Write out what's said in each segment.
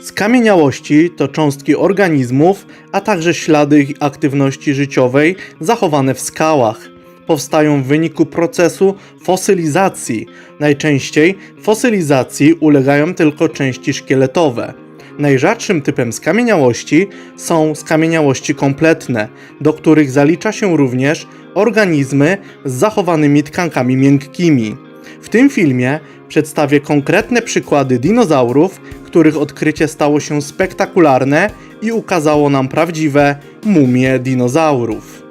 Skamieniałości to cząstki organizmów, a także ślady ich aktywności życiowej zachowane w skałach. Powstają w wyniku procesu fosylizacji. Najczęściej fosylizacji ulegają tylko części szkieletowe. Najrzadszym typem skamieniałości są skamieniałości kompletne, do których zalicza się również organizmy z zachowanymi tkankami miękkimi. W tym filmie przedstawię konkretne przykłady dinozaurów, których odkrycie stało się spektakularne i ukazało nam prawdziwe mumie dinozaurów.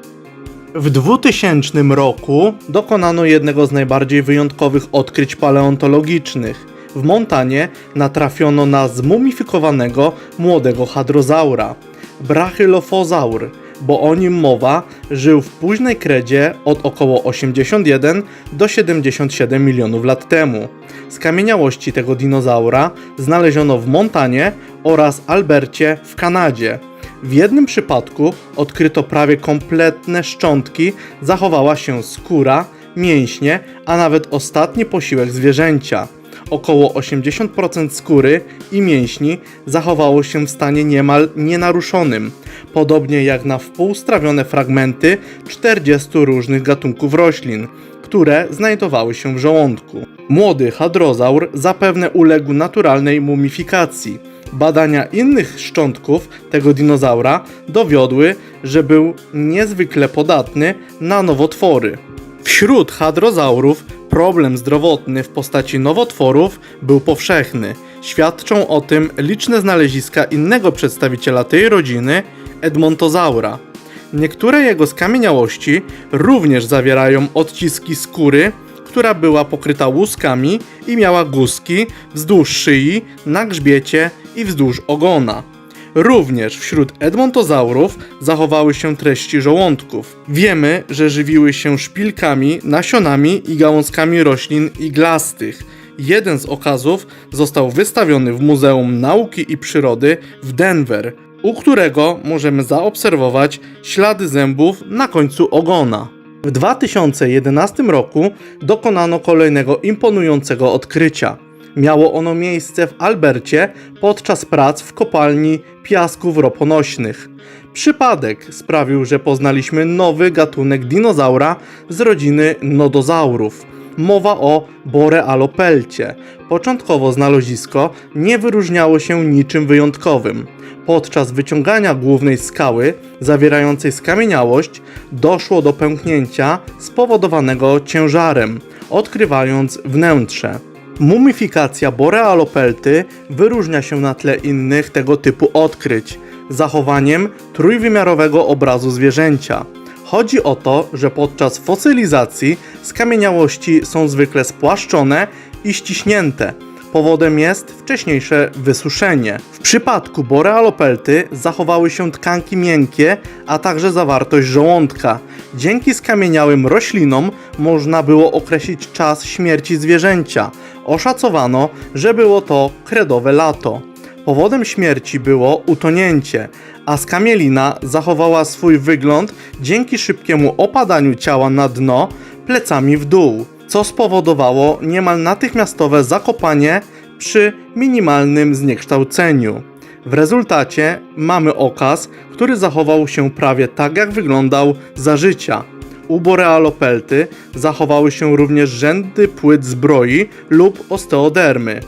W 2000 roku dokonano jednego z najbardziej wyjątkowych odkryć paleontologicznych. W Montanie natrafiono na zmumifikowanego młodego hadrozaura, brachylophozaur, bo o nim mowa, żył w późnej kredzie od około 81 do 77 milionów lat temu. Skamieniałości tego dinozaura znaleziono w Montanie oraz Albercie w Kanadzie. W jednym przypadku odkryto prawie kompletne szczątki, zachowała się skóra, mięśnie, a nawet ostatni posiłek zwierzęcia. Około 80% skóry i mięśni zachowało się w stanie niemal nenaruszonym, podobnie jak na wpół strawione fragmenty 40 różnych gatunków roślin, które znajdowały się w żołądku. Młody hadrozaur zapewne uległ naturalnej mumifikacji. Badania innych szczątków tego dinozaura dowiodły, że był niezwykle podatny na nowotwory. Wśród hadrozaurów problem zdrowotny w postaci nowotworów był powszechny. Świadczą o tym liczne znaleziska innego przedstawiciela tej rodziny, Edmontozaura. Niektóre jego skamieniałości również zawierają odciski skóry, która była pokryta łuskami i miała guzki wzdłuż szyi, na grzbiecie i wzdłuż ogona. Również wśród edmontozaurów zachowały się treści żołądków. Wiemy, że żywiły się szpilkami, nasionami i gałązkami roślin iglastych. Jeden z okazów został wystawiony w Muzeum Nauki i Przyrody w Denver, u którego możemy zaobserwować ślady zębów na końcu ogona. W 2011 roku dokonano kolejnego imponującego odkrycia. Miało ono miejsce w Albercie podczas prac w kopalni piasków roponośnych. Przypadek sprawił, że poznaliśmy nowy gatunek dinozaura z rodziny nodozaurów. Mowa o Borealopelcie. Początkowo znalezisko nie wyróżniało się niczym wyjątkowym. Podczas wyciągania głównej skały, zawierającej skamieniałość, doszło do pęknięcia spowodowanego ciężarem, odkrywając wnętrze. Mumifikacja Borealopelty wyróżnia się na tle innych tego typu odkryć zachowaniem trójwymiarowego obrazu zwierzęcia. Chodzi o to, że podczas fosylizacji skamieniałości są zwykle spłaszczone i ściśnięte. Powodem jest wcześniejsze wysuszenie. W przypadku Borealopelty zachowały się tkanki miękkie, a także zawartość żołądka. Dzięki skamieniałym roślinom można było określić czas śmierci zwierzęcia. Oszacowano, że było to kredowe lato. Powodem śmierci było utonięcie, a skamielina zachowała swój wygląd dzięki szybkiemu opadaniu ciała na dno plecami w dół, co spowodowało niemal natychmiastowe zakopanie przy minimalnym zniekształceniu. W rezultacie mamy okaz, który zachował się prawie tak jak wyglądał za życia. U Borealopelty zachowały się również rzędy płyt zbroi lub osteodermy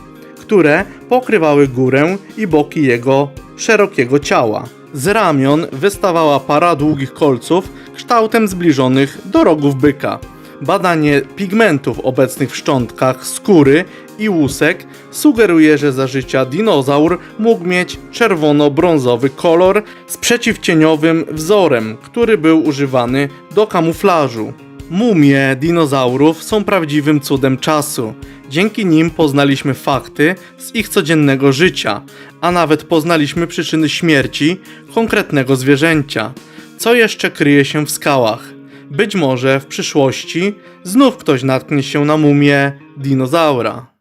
które pokrywały górę i boki jego szerokiego ciała. Z ramion wystawała para długich kolców kształtem zbliżonych do rogów byka. Badanie pigmentów obecnych w szczątkach skóry i łusek sugeruje, że za życia dinozaur mógł mieć czerwono-brązowy kolor z przeciwcieniowym wzorem, który był używany do kamuflażu. Mumie dinozaurów są prawdziwym cudem czasu. Dzięki nim poznaliśmy fakty z ich codziennego życia, a nawet poznaliśmy przyczyny śmierci konkretnego zwierzęcia. Co jeszcze kryje się w skałach? Być może w przyszłości znów ktoś natknie się na mumię dinozaura.